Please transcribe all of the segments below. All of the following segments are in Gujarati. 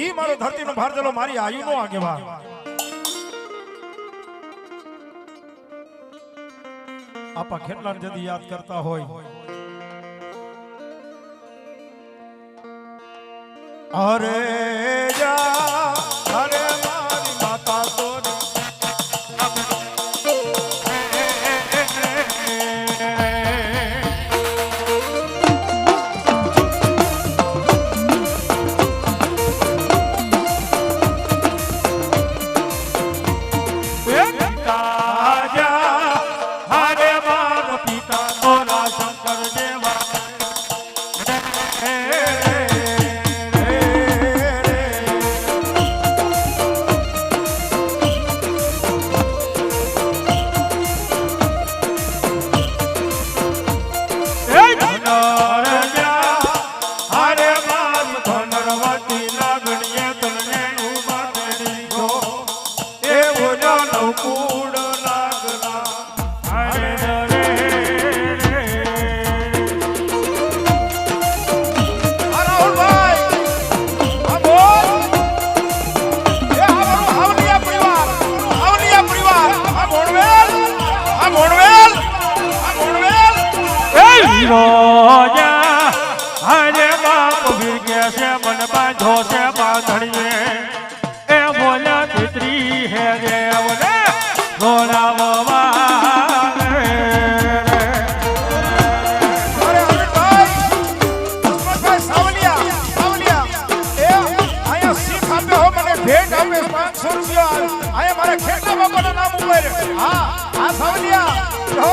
ઈ મારો ધરતીનો ભાર ચલો મારી આયુનો આગેવાન. આપા ખેટલાને જદી યાદ કરતા હોય. અરે એ હરે બાપ વીરગે છે મન બાંધો છે એ બોલ્યા પિતરી હે રે બોલે હો મને ભેટ આપે 500 રૂપિયા. અહીંયા મારા ખેતના બાપાના નામ ઉપર. હા, હા સાવલિયા. હો,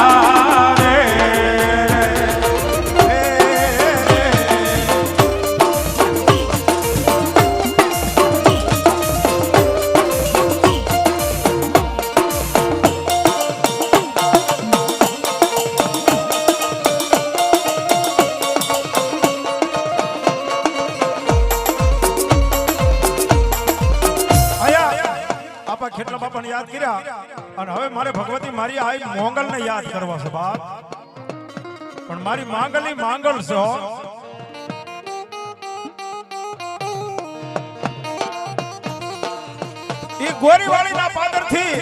આપા ખેટલા બાપાને યાદ કર્યા અને હવે મારે ભગવતી મારી આઈ મોંગલને યાદ કરવા છે બાપ. પણ મારી માંગલ છે પાદરથી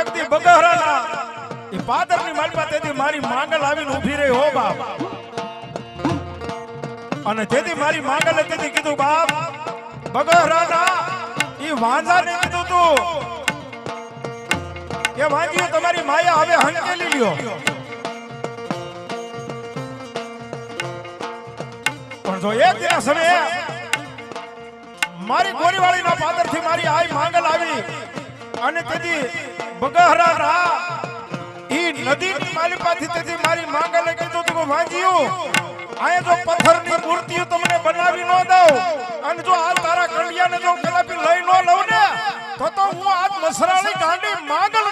એક દી બગહરાના, ઈ પાદરની માલપા તેથી મારી માંગલ આવીને ઊભી રહી હો બાપ. અને તેથી મારી માંગલે તેથી કીધું, બાપ, બગહરાના ઈ વાંઝાને કીધું તું. કે વાંજીએ તમારી માયા હવે હંકેલી લ્યો. પણ જો એક દિના સમયે મારી ગોરીવાળીના પાદરથી મારી આઈ માંગલ આવી અને તેથી બગહરા રા ઈ માલિપાથી તેથી મારી માંગલે કીધું તું કે અહીંયા જો પથ્થરની મૂર્તિઓ તમને બનાવી ન દઉં અને જો આ તારા કંડિયાને જો કદાપી લઈ ન લઉં ને, તો તો હું આજ મસરાળી ગાંડી માંગલ